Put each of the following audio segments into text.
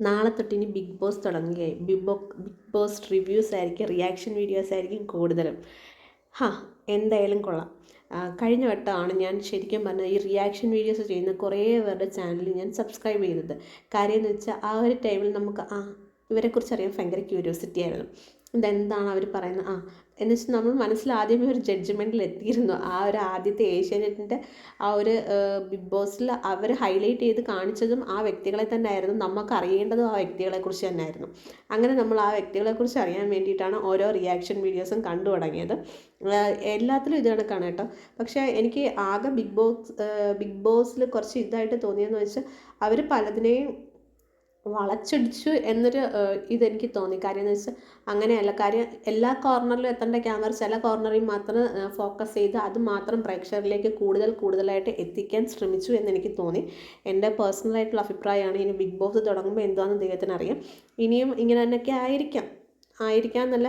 നാളെ തൊട്ട് ഇനി ബിഗ് ബോസ് തുടങ്ങുകയായി. ബിഗ് ബോ ബിഗ് ബോസ് റിവ്യൂസ് ആയിരിക്കും റിയാക്ഷൻ വീഡിയോസ് ആയിരിക്കും കൂടുതലും. ഹാ എന്തായാലും കൊള്ളാം. കഴിഞ്ഞ വട്ടമാണ് ഞാൻ ശരിക്കും പറഞ്ഞാൽ ഈ റിയാക്ഷൻ വീഡിയോസ് ചെയ്യുന്ന കുറേ പേരുടെ ചാനൽ ഞാൻ സബ്സ്ക്രൈബ് ചെയ്തത് കാര്യം എന്ന് വെച്ചാൽ ആ ഒരു ടൈമിൽ നമുക്ക് ആ ഇവരെക്കുറിച്ച് അറിയാൻ ഭയങ്കര ക്യൂരിയോസിറ്റി ആയിരുന്നു. ഇതെന്താണ് അവർ പറയുന്നത്? ആ എന്ന് വെച്ചാൽ നമ്മൾ മനസ്സിൽ ആദ്യമേ ഒരു ജഡ്ജ്മെന്റിൽ എത്തിയിരുന്നു. ആ ഒരു ആദ്യത്തെ ഏഷ്യാനെറ്റിന്റെ ആ ഒരു ബിഗ് ബോസിൽ അവർ ഹൈലൈറ്റ് ചെയ്ത് കാണിച്ചതും ആ വ്യക്തികളെ തന്നെ ആയിരുന്നു നമുക്ക് അറിയേണ്ടതും ആ വ്യക്തികളെക്കുറിച്ച് തന്നെ ആയിരുന്നു അങ്ങനെ നമ്മൾ ആ വ്യക്തികളെക്കുറിച്ച് അറിയാൻ വേണ്ടിയിട്ടാണ് ഓരോ റിയാക്ഷൻ വീഡിയോസും കണ്ടു തുടങ്ങിയത്. എല്ലാത്തിലും ഇത് കണക്കാണ് കേട്ടോ. പക്ഷേ എനിക്ക് ആകെ ബിഗ് ബോസ് ബിഗ് ബോസിൽ കുറച്ച് ഇതായിട്ട് തോന്നിയെന്ന് വെച്ചാൽ അവർ പലതിനെയും വളച്ചൊടിച്ചു എന്നൊരു ഇതെനിക്ക് തോന്നി. കാര്യം എന്ന് വെച്ചാൽ അങ്ങനെയല്ല. കാര്യം എല്ലാ കോർണറിലും എത്തേണ്ട ക്യാമറ ചില കോർണറിൽ മാത്രം ഫോക്കസ് ചെയ്ത് അത് മാത്രം പ്രേക്ഷകരിലേക്ക് കൂടുതൽ കൂടുതലായിട്ട് എത്തിക്കാൻ ശ്രമിച്ചു എന്നെനിക്ക് തോന്നി. എന്റെ പേഴ്സണലായിട്ടുള്ള അഭിപ്രായമാണ്. ഇനി ബിഗ് ബോസ് തുടങ്ങുമ്പോൾ എന്താണെന്ന് ദൈവത്തിന് അറിയാം ഇനിയും ഇങ്ങനെ തന്നെയൊക്കെ ആയിരിക്കാം. ആയിരിക്കാം എന്നല്ല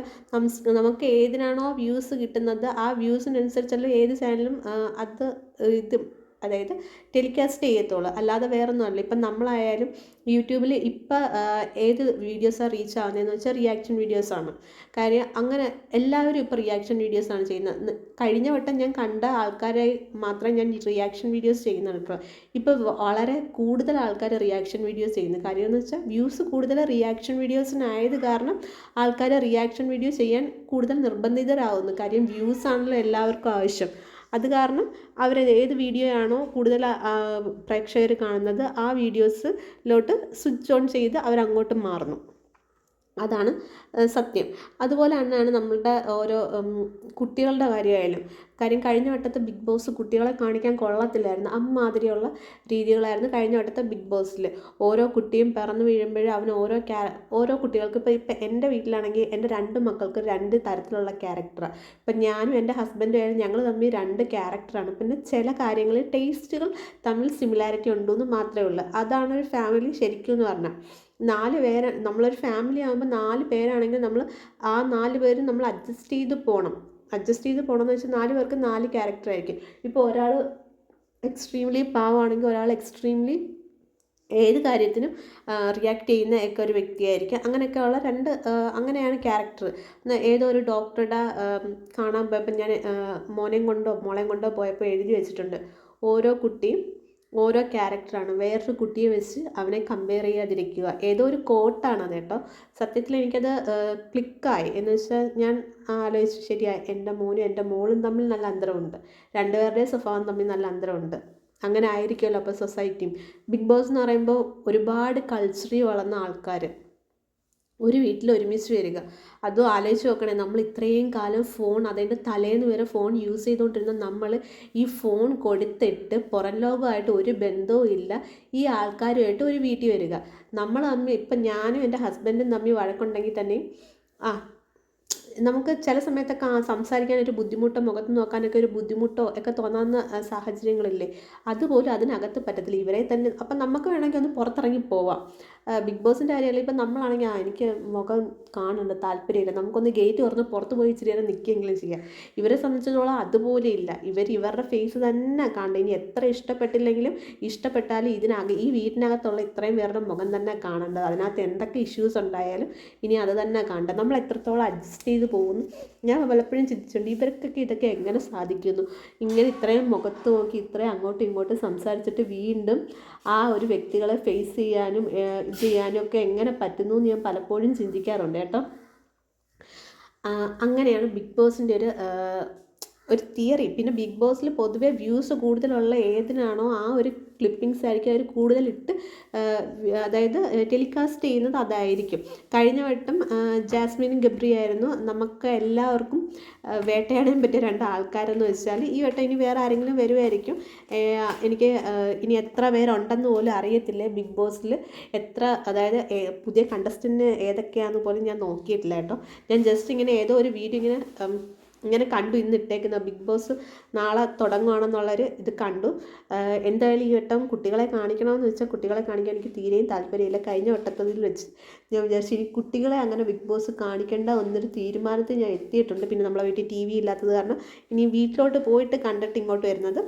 നമുക്ക് ഏതിനാണോ വ്യൂസ് കിട്ടുന്നത് ആ വ്യൂസിനനുസരിച്ചല്ല ഏത് ചാനലും അത് ഇത് അതായത് ടെലികാസ്റ്റ് ചെയ്യത്തുള്ളൂ. അല്ലാതെ വേറൊന്നും അല്ല. ഇപ്പം നമ്മളായാലും യൂട്യൂബിൽ ഇപ്പം ഏത് വീഡിയോസാണ് റീച്ച് ആവുന്നതെന്ന് വെച്ചാൽ റിയാക്ഷൻ വീഡിയോസാണ്. കാര്യം അങ്ങനെ എല്ലാവരും ഇപ്പോൾ റിയാക്ഷൻ വീഡിയോസാണ് ചെയ്യുന്നത്. കഴിഞ്ഞ വട്ടം ഞാൻ കണ്ട ആൾക്കാരെ മാത്രമേ ഞാൻ റിയാക്ഷൻ വീഡിയോസ് ചെയ്യുന്നുള്ളൂ ഇപ്പോൾ വളരെ കൂടുതൽ ആൾക്കാർ റിയാക്ഷൻ വീഡിയോസ് ചെയ്യുന്നു. കാര്യം എന്ന് വെച്ചാൽ വ്യൂസ് കൂടുതൽ റിയാക്ഷൻ വീഡിയോസിനായത് കാരണം ആൾക്കാർ റിയാക്ഷൻ വീഡിയോ ചെയ്യാൻ കൂടുതൽ നിർബന്ധിതരാകുന്നു കാര്യം വ്യൂസ് ആണല്ലോ എല്ലാവർക്കും ആവശ്യം. അത് കാരണം അവർ ഏത് വീഡിയോ ആണോ കൂടുതൽ പ്രേക്ഷകർ കാണുന്നത് ആ വീഡിയോസിലോട്ട് സ്വിച്ച് ഓൺ ചെയ്ത് അവരങ്ങോട്ട് മാറുന്നു. അതാണ് സത്യം. അതുപോലെ തന്നെയാണ് നമ്മളുടെ ഓരോ കുട്ടികളുടെ കാര്യമായാലും കാര്യം കഴിഞ്ഞ വട്ടത്തെ ബിഗ് ബോസ് കുട്ടികളെ കാണിക്കാൻ കൊള്ളത്തില്ലായിരുന്നു. അമ്മാതിരിയുള്ള രീതികളായിരുന്നു കഴിഞ്ഞ വട്ടത്തെ ബിഗ് ബോസിൽ ഓരോ കുട്ടിയും പിറന്നു വീഴുമ്പോഴും അവന് ഓരോ ക്യാ ഓരോ കുട്ടികൾക്ക് ഇപ്പോൾ ഇപ്പം എന്റെ വീട്ടിലാണെങ്കിൽ എന്റെ രണ്ട് മക്കൾക്ക് രണ്ട് തരത്തിലുള്ള ക്യാരക്ടറാണ് ഇപ്പം ഞാനും എന്റെ ഹസ്ബൻഡും ആയാലും ഞങ്ങൾ തമ്മിൽ രണ്ട് ക്യാരക്ടറാണ്. പിന്നെ ചില കാര്യങ്ങളിൽ ടേസ്റ്റുകൾ തമ്മിൽ സിമിലാരിറ്റി ഉണ്ടെന്ന് മാത്രമേ ഉള്ളൂ. അതാണ് ഒരു ഫാമിലി ശരിക്കും എന്ന് പറഞ്ഞാൽ നാല് പേര് നമ്മളൊരു ഫാമിലി ആകുമ്പോൾ നാല് പേരാണെങ്കിൽ നമ്മൾ ആ നാല് പേരും നമ്മൾ അഡ്ജസ്റ്റ് ചെയ്ത് പോകണം അഡ്ജസ്റ്റ് ചെയ്ത് പോകണമെന്ന് വെച്ചാൽ നാല് പേർക്ക് നാല് ക്യാരക്ടർ ആയിരിക്കും. ഇപ്പോൾ ഒരാൾ എക്സ്ട്രീംലി പാവമാണെങ്കിൽ ഒരാൾ എക്സ്ട്രീംലി ഏത് കാര്യത്തിനും റിയാക്ട് ചെയ്യുന്ന ഒക്കെ ഒരു വ്യക്തിയായിരിക്കും. അങ്ങനെയൊക്കെയുള്ള രണ്ട് അങ്ങനെയാണ് ക്യാരക്ടർ ഏതോ ഒരു ഡോക്ടറുടെ കാണാൻ പോയപ്പോൾ ഞാൻ മോനെയും കൊണ്ടോ മോളെയും കൊണ്ടോ പോയപ്പോൾ എഴുതി വെച്ചിട്ടുണ്ട്. ഓരോ കുട്ടിയും ഓരോ ക്യാരക്ടറാണ്. വേറൊരു കുട്ടിയെ വെച്ച് അവനെ കമ്പയർ ചെയ്യാതിരിക്കുക. ഏതോ ഒരു കോട്ടാണ് അത് കേട്ടോ. സത്യത്തിൽ എനിക്കത് ക്ലിക്കായി. എന്ന് വെച്ചാൽ ഞാൻ ആലോചിച്ചു ശരിയായി എന്റെ മോനും എന്റെ മോളും തമ്മിൽ നല്ല അന്തരമുണ്ട്. രണ്ടുപേരുടെയും സ്വഭാവം തമ്മിൽ നല്ല അന്തരമുണ്ട്. അങ്ങനെ ആയിരിക്കുമല്ലോ അപ്പോൾ സൊസൈറ്റിയും ബിഗ് ബോസ് എന്ന് പറയുമ്പോൾ ഒരുപാട് കൾച്ചറിൽ വളർന്ന ആൾക്കാർ ഒരു വീട്ടിൽ ഒരുമിച്ച് വരിക. അതും ആലോചിച്ച് നോക്കണേ നമ്മൾ ഇത്രയും കാലം ഫോൺ അതിന്റെ തലേന്ന് വരെ ഫോൺ യൂസ് ചെയ്തുകൊണ്ടിരുന്ന നമ്മൾ ഈ ഫോൺ കൊടുത്തിട്ട് പുറം ലോകമായിട്ട് ഒരു ബന്ധവും ഇല്ല. ഈ ആൾക്കാരുമായിട്ട് ഒരു വീട്ടിൽ വരിക. നമ്മൾ തമ്മിൽ ഇപ്പം ഞാനും എന്റെ ഹസ്ബൻഡും തമ്മിൽ വഴക്കുണ്ടെങ്കിൽ തന്നെയും ആ നമുക്ക് ചില സമയത്തൊക്കെ ആ സംസാരിക്കാൻ ഒരു ബുദ്ധിമുട്ടോ മുഖത്ത് നോക്കാനൊക്കെ ഒരു ബുദ്ധിമുട്ടോ ഒക്കെ തോന്നാവുന്ന സാഹചര്യങ്ങളില്ലേ? അതുപോലും അതിനകത്ത് പറ്റത്തില്ല. ഇവരെ തന്നെ അപ്പം നമുക്ക് വേണമെങ്കിൽ ഒന്ന് പുറത്തിറങ്ങി പോവാം. ബിഗ് ബോസിന്റെ കാര്യമല്ല? ഇപ്പം നമ്മളാണെങ്കിൽ ആ എനിക്ക് മുഖം കാണുന്നുണ്ട് താല്പര്യമില്ല. നമുക്കൊന്ന് ഗേറ്റ് തുറന്ന് പുറത്ത് പോയി ഇച്ചിരി നേരം നിൽക്കുകയെങ്കിലും ചെയ്യാം. ഇവരെ സംബന്ധിച്ചിടത്തോളം അതുപോലെ ഇല്ല. ഇവർ ഇവരുടെ ഫേസ് തന്നെ കാണണം ഇനി എത്ര ഇഷ്ടപ്പെട്ടില്ലെങ്കിലും ഇഷ്ടപ്പെട്ടാലും ഇതിനകം ഈ വീട്ടിനകത്തുള്ള ഇത്രയും പേരുടെ മുഖം തന്നെ കാണേണ്ടത്. അതിനകത്ത് എന്തൊക്കെ ഇഷ്യൂസ് ഉണ്ടായാലും ഇനി അത് തന്നെ കാണേണ്ടത് നമ്മൾ എത്രത്തോളം അഡ്ജസ്റ്റ് ചെയ്ത് പോകുന്നു. ഞാൻ പലപ്പോഴും ചിന്തിച്ചിട്ടുണ്ട് ഇവർക്കൊക്കെ ഇതൊക്കെ എങ്ങനെ സാധിക്കുന്നു? ഇങ്ങനെ ഇത്രയും മുഖത്ത് നോക്കി ഇത്രയും അങ്ങോട്ടും ഇങ്ങോട്ടും സംസാരിച്ചിട്ട് വീണ്ടും ആ ഒരു വ്യക്തികളെ ഫേസ് ചെയ്യാനും ഇത് ചെയ്യാനും ഒക്കെ എങ്ങനെ പറ്റുന്നു എന്ന് ഞാൻ പലപ്പോഴും ചിന്തിക്കാറുണ്ട് കേട്ടോ. അങ്ങനെയാണ് ബിഗ് ബോസിന്റെ ഒരു ഒരു തിയറി പിന്നെ ബിഗ് ബോസിൽ പൊതുവേ വ്യൂസ് കൂടുതലുള്ള ഏതിനാണോ ആ ഒരു ക്ലിപ്പിങ്സ് ആയിരിക്കും അവർ കൂടുതലിട്ട് അതായത് ടെലികാസ്റ്റ് ചെയ്യുന്നത് അതായിരിക്കും. കഴിഞ്ഞ വട്ടം ജാസ്മിനും ഗബ്രി ആയിരുന്നു നമുക്ക് എല്ലാവർക്കും വേട്ടയാടാൻ പറ്റിയ രണ്ട് ആൾക്കാരെന്ന് വെച്ചാൽ ഈ വട്ടം ഇനി വേറെ ആരെങ്കിലും വരുമായിരിക്കും എനിക്ക് ഇനി എത്ര പേരുണ്ടെന്ന് പോലും അറിയത്തില്ല ബിഗ് ബോസിൽ എത്ര അതായത് പുതിയ കണ്ടസ്റ്റന്റ് ഏതൊക്കെയാണെന്ന് പോലും ഞാൻ നോക്കിയിട്ടില്ല കേട്ടോ. ഞാൻ ജസ്റ്റ് ഇങ്ങനെ ഏതോ ഒരു വീഡിയോ ഇങ്ങനെ ഇങ്ങനെ കണ്ടു ഇന്ന് ഇട്ടേക്കുന്ന ബിഗ് ബോസ് നാളെ തുടങ്ങുകയാണെന്നുള്ളൊരു ഇത് കണ്ടു. എന്തായാലും ഈ വട്ടം കുട്ടികളെ കാണിക്കണമെന്ന് വെച്ചാൽ കുട്ടികളെ കാണിക്കാൻ എനിക്ക് തീരെയും താല്പര്യമില്ല. കഴിഞ്ഞ വട്ടത്തിൽ വെച്ച് ഞാൻ വിചാരിച്ചു ഇനി കുട്ടികളെ അങ്ങനെ ബിഗ് ബോസ് കാണിക്കേണ്ട എന്നൊരു തീരുമാനത്തിൽ ഞാൻ എത്തിയിട്ടുണ്ട്. പിന്നെ നമ്മളെ വീട്ടിൽ ടി വി ഇല്ലാത്തത് കാരണം ഇനി വീട്ടിലോട്ട് പോയിട്ട് കണ്ടിട്ട് ഇങ്ങോട്ട് വരുന്നത്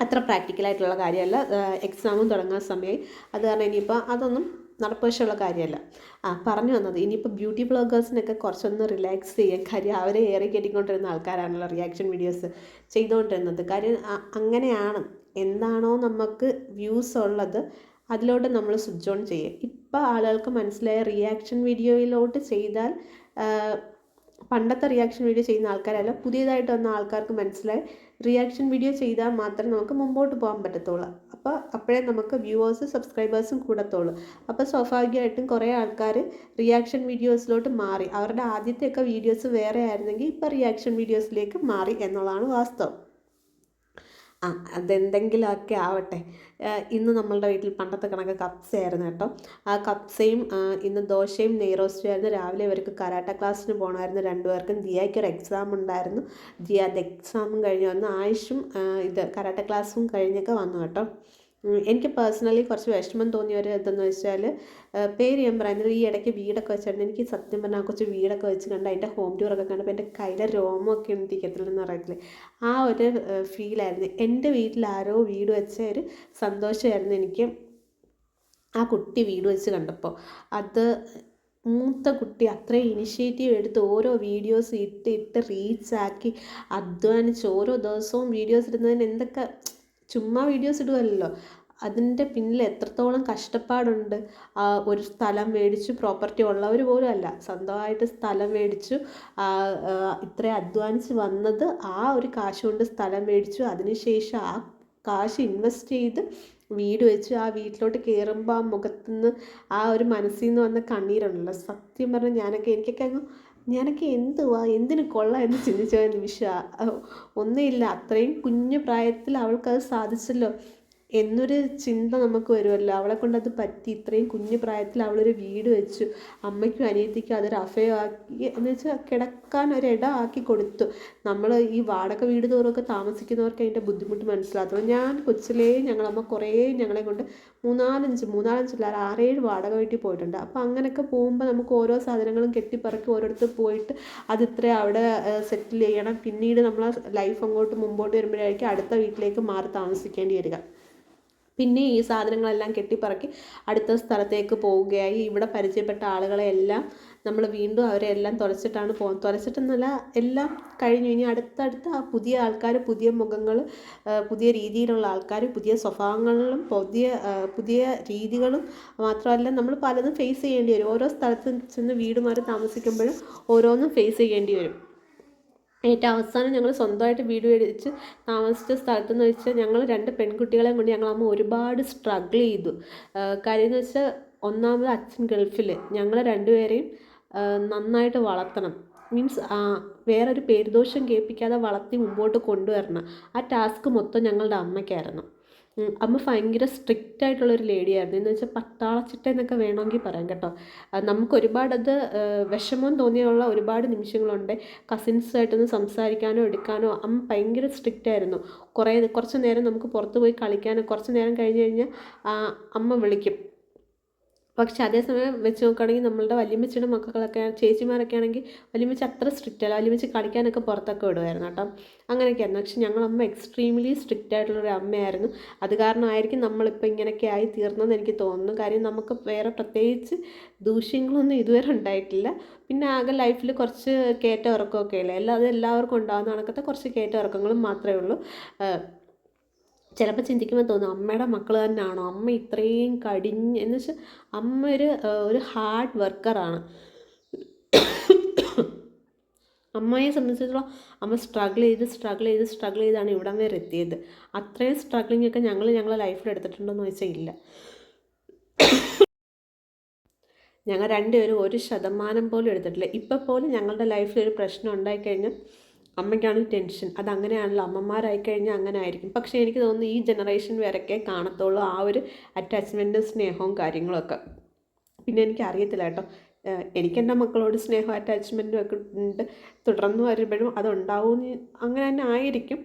അത്ര പ്രാക്ടിക്കലായിട്ടുള്ള കാര്യമല്ല. എക്സാമും തുടങ്ങാൻ സമയമായി. അത് കാരണം ഇനിയിപ്പോൾ അതൊന്നും നടപ്പുവശമുള്ള കാര്യമല്ല. ആ പറഞ്ഞു വന്നത്. ഇനിയിപ്പോൾ ബ്യൂട്ടി ബ്ലോഗേഴ്സിനൊക്കെ കുറച്ചൊന്ന് റിലാക്സ് ചെയ്യാൻ കാര്യം അവരെ ഏറെ കെട്ടിക്കൊണ്ടിരുന്ന ആൾക്കാരാണല്ലോ റിയാക്ഷൻ വീഡിയോസ് ചെയ്തുകൊണ്ടിരുന്നത്. കാര്യം അങ്ങനെയാണ്. എന്താണോ നമുക്ക് വ്യൂസ് ഉള്ളത് അതിലോട്ട് നമ്മൾ സ്വിച്ച് ഓൺ ചെയ്യുക. ഇപ്പോൾ ആളുകൾക്ക് മനസ്സിലായ റിയാക്ഷൻ വീഡിയോയിലോട്ട് ചെയ്താൽ പണ്ടത്തെ റിയാക്ഷൻ വീഡിയോ ചെയ്യുന്ന ആൾക്കാരല്ല പുതിയതായിട്ട് വന്ന ആൾക്കാർക്ക് മനസ്സിലായി റിയാക്ഷൻ വീഡിയോ ചെയ്താൽ മാത്രമേ നമുക്ക് മുമ്പോട്ട് പോകാൻ പറ്റത്തുള്ളൂ. അപ്പോൾ അപ്പോഴേ നമുക്ക് വ്യൂവേഴ്സും സബ്സ്ക്രൈബേഴ്സും കൂടത്തുള്ളൂ. അപ്പോൾ സ്വാഭാവികമായിട്ടും കുറേ ആൾക്കാർ റിയാക്ഷൻ വീഡിയോസിലോട്ട് മാറി. അവരുടെ ആദ്യത്തെയൊക്കെ വീഡിയോസ് വേറെ ആയിരുന്നെങ്കിൽ ഇപ്പോൾ റിയാക്ഷൻ വീഡിയോസിലേക്ക് മാറി എന്നുള്ളതാണ് വാസ്തവം. ആ അതെന്തെങ്കിലുമൊക്കെ ആവട്ടെ. ഇന്ന് നമ്മളുടെ വീട്ടിൽ പണ്ടത്തെ കണക്ക് കപ്സയായിരുന്നു കേട്ടോ. ആ കപ്സയും ഇന്ന് ദോശയും നെയ്റോസ്റ്റും ആയിരുന്നു. രാവിലെ ഇവർക്ക് കരാട്ട ക്ലാസ്സിന് പോകണമായിരുന്നു രണ്ടുപേർക്കും. ദിയയ്ക്ക് ഒരു എക്സാം ഉണ്ടായിരുന്നു. ദിയ അത് എക്സാമും കഴിഞ്ഞ് വന്ന്. ആയുഷും ഇത് കരാട്ട ക്ലാസ്സും കഴിഞ്ഞൊക്കെ വന്നു കേട്ടോ. എനിക്ക് പേഴ്സണലി കുറച്ച് വിഷമം തോന്നിയ ഒരു ഇതെന്ന് വെച്ചാൽ പേര് ഞാൻ പറയുന്നത് ഈ ഇടയ്ക്ക് വീടൊക്കെ വെച്ചായിരുന്നു. എനിക്ക് സത്യം പറഞ്ഞാൽ കുറച്ച് വീടൊക്കെ വെച്ച് കണ്ട് അതിന്റെ ഹോം ടൂറൊക്കെ കണ്ടപ്പോൾ എന്റെ കയ്യിലെ രോമമൊക്കെ ഒന്നും തിക്കത്തില്ലെന്ന് പറയത്തില്ലേ? ആ ഒരു ഫീലായിരുന്നു എന്റെ വീട്ടിൽ ആരോ വീട് വെച്ച ഒരു സന്തോഷമായിരുന്നു എനിക്ക് ആ കുട്ടി വീട് വെച്ച് കണ്ടപ്പോൾ അത് മൂത്ത കുട്ടി അത്രയും ഇനിഷ്യേറ്റീവ് എടുത്ത് ഓരോ വീഡിയോസ് ഇട്ട് ഇട്ട് റീച്ചാക്കി അധ്വാനിച്ച് ഓരോ ദിവസവും വീഡിയോസ് ഇടുന്നതിന് എന്തൊക്കെ ചുമ്മാ വീഡിയോസ് ഇടുകയല്ലല്ലോ. അതിന്റെ പിന്നിൽ എത്രത്തോളം കഷ്ടപ്പാടുണ്ട്. ഒരു സ്ഥലം മേടിച്ചു പ്രോപ്പർട്ടി ഉള്ളവർ പോലും അല്ല. സ്വന്തമായിട്ട് സ്ഥലം മേടിച്ചു. ഇത്രയും അധ്വാനിച്ച് വന്നത് ആ ഒരു കാശ് കൊണ്ട് സ്ഥലം മേടിച്ചു. അതിനുശേഷം ആ കാശ് ഇൻവെസ്റ്റ് ചെയ്ത് വീട് വെച്ചു ആ വീട്ടിലോട്ട് കയറുമ്പോൾ ആ മുഖത്തുനിന്ന് ആ ഒരു മനസ്സിൽ നിന്ന് വന്ന കണ്ണീരുണ്ടല്ലോ സത്യം പറഞ്ഞാൽ ഞാനൊക്കെ എനിക്കൊക്കെ അങ്ങ് ഞാനൊക്കെ എന്തുവാ എന്തിന് കൊള്ളാം എന്ന് ചിന്തിച്ച നിമിഷമാണ് ഒന്നുമില്ല അത്രയും കുഞ്ഞു പ്രായത്തിൽ അവൾക്കത് സാധിച്ചല്ലോ. എന്നൊരു ചിന്ത നമുക്ക് വരുമല്ലോ. അവളെ കൊണ്ടത് പറ്റി. ഇത്രയും കുഞ്ഞു പ്രായത്തിൽ അവളൊരു വീട് വെച്ചു. അമ്മയ്ക്കും അനിയത്തിക്കും അതൊരു ആക്കി എന്ന് വെച്ചാൽ കിടക്കാൻ ഒരിട ആക്കി കൊടുത്തു. നമ്മൾ ഈ വാടക വീട് തോറൊക്കെ താമസിക്കുന്നവർക്ക് അതിന്റെ ബുദ്ധിമുട്ട് മനസ്സിലാകത്തുള്ളൂ ഞാൻ കൊച്ചിലേ ഞങ്ങളമ്മ കുറേ ഞങ്ങളെ കൊണ്ട് മൂന്നാലഞ്ച് മൂന്നാലഞ്ചല്ല ആറേഴ് വാടക വീട്ടിൽ പോയിട്ടുണ്ട്. അപ്പോൾ അങ്ങനെയൊക്കെ പോകുമ്പോൾ നമുക്ക് ഓരോ സാധനങ്ങളും കെട്ടിപ്പറക്കി ഓരോരുത്തർ പോയിട്ട് അത് ഇത്ര അവിടെ സെറ്റിൽ ചെയ്യണം. പിന്നീട് നമ്മളെ ലൈഫ് അങ്ങോട്ട് മുമ്പോട്ട് വരുമ്പോഴായിരിക്കും അടുത്ത വീട്ടിലേക്ക് മാറി താമസിക്കേണ്ടി വരിക. പിന്നെ ഈ സാധനങ്ങളെല്ലാം കെട്ടിപ്പറക്കി അടുത്ത സ്ഥലത്തേക്ക് പോവുകയായി. ഇവിടെ പരിചയപ്പെട്ട ആളുകളെ എല്ലാം നമ്മൾ വീണ്ടും അവരെ എല്ലാം തുലച്ചിട്ടാണ് പോകുന്നത് തുലച്ചിട്ടെന്നല്ല എല്ലാം കഴിഞ്ഞു. ഇനി അടുത്തടുത്ത പുതിയ ആൾക്കാർ പുതിയ മുഖങ്ങൾ പുതിയ രീതിയിലുള്ള ആൾക്കാർ പുതിയ സ്വഭാവങ്ങളിലും പുതിയ പുതിയ രീതികളും മാത്രമല്ല നമ്മൾ പലതും ഫേസ് ചെയ്യേണ്ടി വരും. ഓരോ സ്ഥലത്ത് ചെന്ന് വീട് മാറി താമസിക്കുമ്പോഴും ഓരോന്നും ഫേസ് ചെയ്യേണ്ടി വരും. ഏറ്റവും അവസാനം ഞങ്ങൾ സ്വന്തമായിട്ട് വീട് മേടിച്ച് താമസിച്ച സ്ഥലത്തെന്ന് വെച്ചാൽ ഞങ്ങൾ രണ്ട് പെൺകുട്ടികളെയും കൊണ്ട് ഞങ്ങളമ്മ ഒരുപാട് സ്ട്രഗിൾ ചെയ്തു. കാര്യം എന്ന് വെച്ചാൽ ഒന്നാമത് അച്ഛൻ ഗൾഫിൽ ഞങ്ങൾ രണ്ടുപേരെയും നന്നായിട്ട് വളർത്തണം. മീൻസ് വേറൊരു പേരുദോഷം കേൾപ്പിക്കാതെ വളർത്തി മുമ്പോട്ട് കൊണ്ടുവരണം. ആ ടാസ്ക് മൊത്തം ഞങ്ങളുടെ അമ്മയ്ക്കായിരുന്നു. അമ്മ ഭയങ്കര സ്ട്രിക്റ്റ് ആയിട്ടുള്ളൊരു ലേഡിയായിരുന്നു എന്ന് വെച്ചാൽ പട്ടാളച്ചിട്ട എന്നൊക്കെ വേണമെങ്കിൽ പറയാം കേട്ടോ. നമുക്ക് ഒരുപാട് അത് വിഷമം തോന്നിയുള്ള ഒരുപാട് നിമിഷങ്ങളുണ്ട്. കസിൻസായിട്ടൊന്ന് സംസാരിക്കാനോ എടുക്കാനോ അമ്മ ഭയങ്കര സ്ട്രിക്റ്റ് ആയിരുന്നു. കുറേ കുറച്ച് നേരം നമുക്ക് പുറത്ത് പോയി കളിക്കാനോ കുറച്ച് നേരം കഴിഞ്ഞ് കഴിഞ്ഞാൽ അമ്മ വിളിക്കും. പക്ഷെ അതേസമയം വെച്ച് നോക്കുകയാണെങ്കിൽ നമ്മളുടെ വല്യമ്മച്ചിയുടെ മക്കളൊക്കെ ചേച്ചിമാരൊക്കെ ആണെങ്കിൽ വല്യമ്മച്ചി അത്ര സ്ട്രിക്റ്റ് അല്ല. വല്യമ്മച്ചി കളിക്കാനൊക്കെ പുറത്തൊക്കെ വിടുമായിരുന്നു കേട്ടോ. അങ്ങനെയൊക്കെയായിരുന്നു. പക്ഷെ ഞങ്ങളമ്മ എക്സ്ട്രീംലി സ്ട്രിക്റ്റ് ആയിട്ടുള്ളൊരു അമ്മയായിരുന്നു. അത് കാരണമായിരിക്കും നമ്മളിപ്പോൾ ഇങ്ങനെയൊക്കെ ആയി തീർന്നതെന്ന് എനിക്ക് തോന്നുന്നു. കാര്യം നമുക്ക് വേറെ പ്രത്യേകിച്ച് ദൂഷ്യങ്ങളൊന്നും ഇതുവരെ ഉണ്ടായിട്ടില്ല. പിന്നെ ആകെ ലൈഫിൽ കുറച്ച് കയറ്റ ഇറക്കമൊക്കെ അല്ലേ അല്ലാതെ എല്ലാവർക്കും ഉണ്ടാകുന്ന കണക്കത്തെ കുറച്ച് കയറ്റ ഇറക്കങ്ങളും മാത്രമേ ഉള്ളൂ. ചിലപ്പോൾ ചിന്തിക്കുമ്പോൾ തോന്നും അമ്മയുടെ മക്കൾ തന്നെയാണോ അമ്മ ഇത്രയും കടിഞ്ഞ് എന്ന് വെച്ചാൽ അമ്മ ഒരു ഒരു ഹാർഡ് വർക്കറാണ്. അമ്മയെ സംബന്ധിച്ചിടത്തോളം അമ്മ സ്ട്രഗിൾ ചെയ്ത് സ്ട്രഗിൾ ചെയ്ത് സ്ട്രഗിൾ ചെയ്താണ് ഇവിടം വരെ എത്തിയത്. അത്രയും സ്ട്രഗ്ലിംഗ് ഒക്കെ ഞങ്ങൾ ഞങ്ങളെ ലൈഫിൽ എടുത്തിട്ടുണ്ടോയെന്ന് ചോദിച്ചാൽ ഇല്ല. ഞങ്ങൾ രണ്ടുപേരും ഒരു ശതമാനം പോലും എടുത്തിട്ടില്ല. ഇപ്പം പോലും ഞങ്ങളുടെ ലൈഫിൽ ഒരു പ്രശ്നം ഉണ്ടായിക്കഴിഞ്ഞാൽ അമ്മയ്ക്കാണ് ടെൻഷൻ. അത് അങ്ങനെയാണല്ലോ അമ്മമാരായി കഴിഞ്ഞാൽ അങ്ങനെ ആയിരിക്കും പക്ഷേ എനിക്ക് തോന്നുന്നു ഈ ജനറേഷൻ വരെയൊക്കെ കാണത്തുള്ളൂ ആ ഒരു അറ്റാച്ച്മെന്റും സ്നേഹവും കാര്യങ്ങളൊക്കെ. പിന്നെ എനിക്ക് അറിയത്തില്ല കേട്ടോ. എനിക്ക് എന്റെ മക്കളോട് സ്നേഹവും അറ്റാച്ച്മെന്റും ഒക്കെ ഉണ്ട്. തുടർന്ന് വരുമ്പോഴും അതുണ്ടാവും അങ്ങനെ തന്നെ ആയിരിക്കും.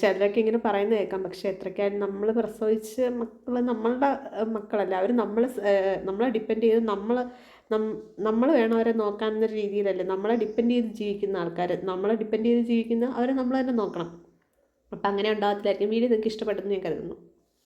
ചിലരൊക്കെ ഇങ്ങനെ പറയുന്നത് കേൾക്കാം. പക്ഷേ എത്രയ്ക്കായാലും നമ്മൾ പ്രസവിച്ച് മക്കൾ നമ്മളുടെ മക്കളല്ല. അവർ നമ്മൾ നമ്മളെ ഡിപ്പെൻഡ് ചെയ്ത് നമ്മൾ നമ്മൾ വേണം അവരെ നോക്കാൻ എന്ന രീതിയിലല്ലേ നമ്മളെ ഡിപ്പെൻഡ് ചെയ്ത് ജീവിക്കുന്ന ആൾക്കാർ നമ്മളെ ഡിപ്പെൻഡ് ചെയ്ത് ജീവിക്കുന്ന അവരെ നമ്മൾ തന്നെ നോക്കണം. അപ്പം അങ്ങനെ ഉണ്ടാകത്തില്ലായിരിക്കും വീഡിയോ നിങ്ങൾക്ക് ഇഷ്ടപ്പെട്ടെന്ന് ഞാൻ കരുതുന്നു.